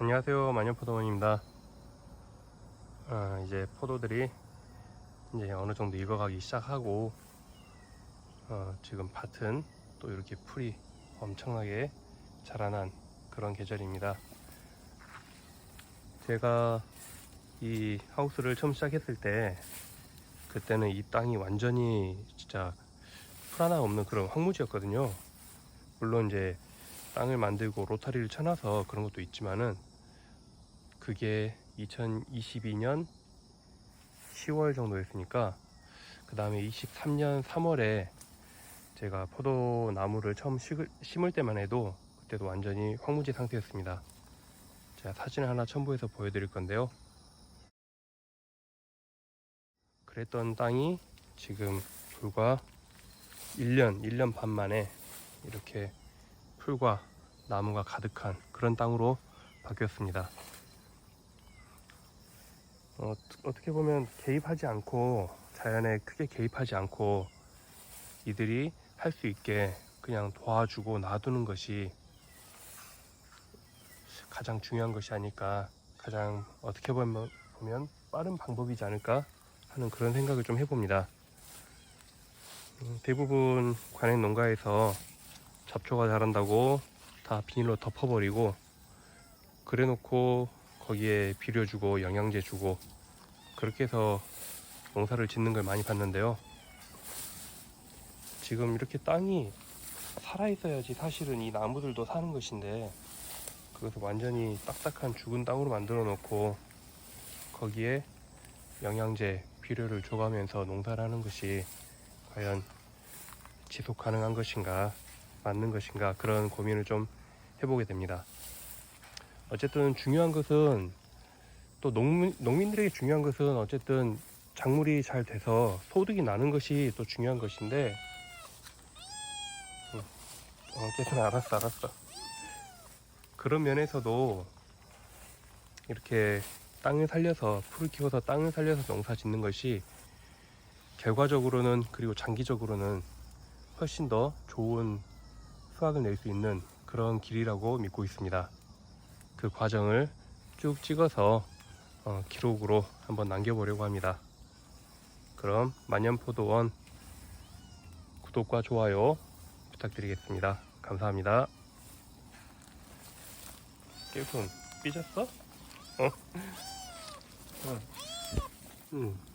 안녕하세요. 마녀포도원입니다. 아, 이제 포도들이 이제 어느 정도 익어가기 시작하고 어, 지금 밭은 또 이렇게 풀이 엄청나게 자라난 그런 계절입니다. 제가 이 하우스를 처음 시작했을 때 그때는 이 땅이 완전히 진짜 풀 하나 없는 그런 황무지였거든요. 물론 이제 땅을 만들고 로타리를 쳐놔서 그런 것도 있지만은 그게 2022년 10월 정도였으니까 그 다음에 23년 3월에 제가 포도나무를 처음 식- 심을 때만 해도 그때도 완전히 황무지 상태였습니다. 제가 사진을 하나 첨부해서 보여드릴 건데요. 그랬던 땅이 지금 불과 1년, 1년 반 만에 이렇게 풀과 나무가 가득한 그런 땅으로 바뀌었습니다. 어, 어떻게 보면 개입하지 않고 자연에 크게 개입하지 않고 이들이 할 수 있게 그냥 도와주고 놔두는 것이 가장 중요한 것이 아닐까 가장 어떻게 보면, 빠른 방법이지 않을까 하는 그런 생각을 좀 해봅니다. 음, 대부분 관행 농가에서 잡초가 자란다고 다 비닐로 덮어버리고 그래 놓고 거기에 비료 주고 영양제 주고 그렇게 해서 농사를 짓는 걸 많이 봤는데요. 지금 이렇게 땅이 살아있어야지 사실은 이 나무들도 사는 것인데 그것을 완전히 딱딱한 죽은 땅으로 만들어 놓고 거기에 영양제, 비료를 줘가면서 농사를 하는 것이 과연 지속 가능한 것인가 맞는 것인가 그런 고민을 좀 해보게 됩니다. 어쨌든 중요한 것은 또 농민, 농민들에게 중요한 것은 어쨌든 작물이 잘 돼서 소득이 나는 것이 또 중요한 것인데 응. 어, 괜찮아 알았어 알았어 그런 면에서도 이렇게 땅을 살려서 풀을 키워서 땅을 살려서 농사 짓는 것이 결과적으로는 그리고 장기적으로는 훨씬 더 좋은 수확을 낼 수 있는 그런 길이라고 믿고 있습니다. 그 과정을 쭉 찍어서 어, 기록으로 한번 남겨보려고 합니다. 그럼 만년포도원 구독과 좋아요 부탁드리겠습니다. 감사합니다. 깨순 삐졌어? 어? 응. 응.